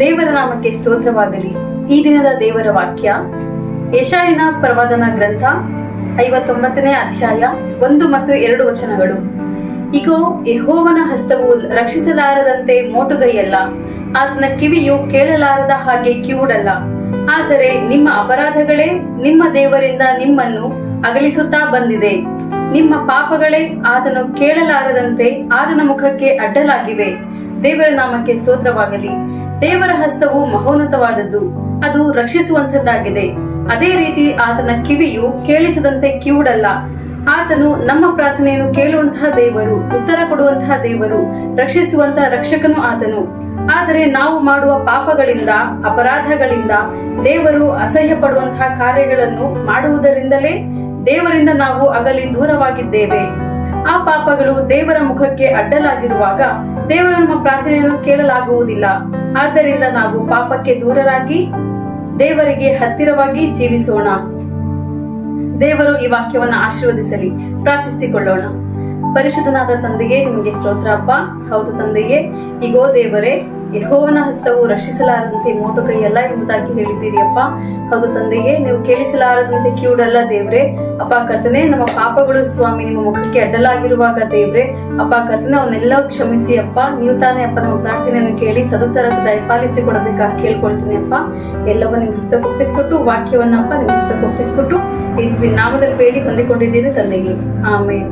ದೇವರ ನಾಮಕ್ಕೆ ಸ್ತೋತ್ರವಾಗಲಿ. ಈ ದಿನದ ದೇವರ ವಾಕ್ಯ ಯಶಾಯನ ಪ್ರವಾದನ ಗ್ರಂಥ, ಐವತ್ತೊಂಬತ್ತನೇ ಅಧ್ಯಾಯ, ಒಂದು ಮತ್ತು ಎರಡು ವಚನಗಳು. ಇಗೋ, ಯಹೋವನ ಹಸ್ತವು ರಕ್ಷಿಸಲಾರದಂತೆ ಮೋಟುಗೈಯಲ್ಲ. ಆತನ ಕಿವಿಯು ಕೇಳಲಾರದ ಹಾಗೆ ಕಿವುಡಲ್ಲ. ಆದರೆ ನಿಮ್ಮ ಅಪರಾಧಗಳೇ ನಿಮ್ಮ ದೇವರಿಂದ ನಿಮ್ಮನ್ನು ಅಗಲಿಸುತ್ತಾ ಬಂದಿದೆ. ನಿಮ್ಮ ಪಾಪಗಳೇ ಆತನು ಕೇಳಲಾರದಂತೆ ಆತನ ಮುಖಕ್ಕೆ ಅಡ್ಡಲಾಗಿವೆ. ದೇವರ ನಾಮಕ್ಕೆ ಸ್ತೋತ್ರವಾಗಲಿ. ದೇವರ ಹಸ್ತವು ಮಹೋನ್ನತವಾದದ್ದು. ಅದು ರಕ್ಷಿಸುವಂತದ್ದಾಗಿದೆ ಅದೇ ರೀತಿ ಆತನ ಕಿವಿಯು ಕೇಳಿಸದಂತೆ ಕಿವುಡಲ್ಲ. ಆತನು ನಮ್ಮ ಪ್ರಾರ್ಥನೆಯನ್ನು ಕೇಳುವಂತಹ ದೇವರು, ಉತ್ತರ ಕೊಡುವಂತಹ ದೇವರು, ರಕ್ಷಿಸುವಂತಹ ರಕ್ಷಕನು ಆತನು. ಆದರೆ ನಾವು ಮಾಡುವ ಪಾಪಗಳಿಂದ, ಅಪರಾಧಗಳಿಂದ, ದೇವರು ಅಸಹ್ಯ ಪಡುವಂತಹ ಕಾರ್ಯಗಳನ್ನು ಮಾಡುವುದರಿಂದಲೇ ದೇವರಿಂದ ನಾವು ಅಗಲಿ ದೂರವಾಗಿದ್ದೇವೆ. ಆ ಪಾಪಗಳು ದೇವರ ಮುಖಕ್ಕೆ ಅಡ್ಡಲಾಗಿರುವಾಗ ದೇವರ ನಮ್ಮ ಪ್ರಾರ್ಥನೆಯನ್ನು ಕೇಳಲಾಗುವುದಿಲ್ಲ. ಆದ್ದರಿಂದ ನಾವು ಪಾಪಕ್ಕೆ ದೂರರಾಗಿ ದೇವರಿಗೆ ಹತ್ತಿರವಾಗಿ ಜೀವಿಸೋಣ. ದೇವರು ಈ ವಾಕ್ಯವನ್ನ ಆಶೀರ್ವದಿಸಲಿ. ಪ್ರಾರ್ಥಿಸಿಕೊಳ್ಳೋಣ. ಪರಿಶುದ್ಧನಾದ ತಂದೆಗೆ ನಿಮಗೆ ಸ್ತೋತ್ರಪ್ಪ ಹೌದು ತಂದೆಗೆ ಈಗೋ ದೇವರೇ ಯಹೋವನ ಹಸ್ತವು ರಕ್ಷಿಸಲಾರದಂತೆ ಮೋಟು ಕೈಯಲ್ಲ ಎಂಬುದಾಗಿ ಹೇಳಿದ್ದೀರಿ, ಅಪ್ಪ. ಹೌದು ತಂದೆಗೆ ನೀವು ಕೇಳಿಸಲಾರದಂತೆ ಕಿವುಡಲ್ಲ, ದೇವ್ರೆ. ಅಪ್ಪ, ಕರ್ತನೆ, ನಮ್ಮ ಪಾಪಗಳು ಸ್ವಾಮಿ, ನಿಮ್ಮ ಮುಖಕ್ಕೆ ಅಡ್ಡಲಾಗಿರುವಾಗ, ದೇವ್ರೆ. ಅಪ್ಪ, ಕರ್ತನೆ ಅವನ್ನೆಲ್ಲ ಕ್ಷಮಿಸಿ, ಅಪ್ಪ. ನೀವು ತಾನೇ, ಅಪ್ಪ, ನಮ್ಮ ಪ್ರಾರ್ಥನೆಯನ್ನು ಕೇಳಿ ಸದುತ್ತರಕ್ಕೆ ದಯಪಾಲಿಸಿ ಕೊಡಬೇಕಾಗಿ ಕೇಳ್ಕೊಳ್ತೀನಿ, ಅಪ್ಪ. ಎಲ್ಲವೂ ನಿಮ್ಮ ಹಸ್ತಕ್ಕೊಪ್ಪಿಸ್ಕೊಟ್ಟು ವಾಕ್ಯವನ್ನ, ಅಪ್ಪ, ನಿಮ್ಮ ಹಸ್ತಕ್ಕೊಪ್ಪಿಸ್ಕೊಟ್ಟು ಯೇಸುವಿನ ನಾಮದಲ್ಲಿ ಬೇಡಿ ಹೊಂದಿಕೊಂಡಿದ್ದೀನಿ ತಂದೆಗೆ ಆಮೇಲೆ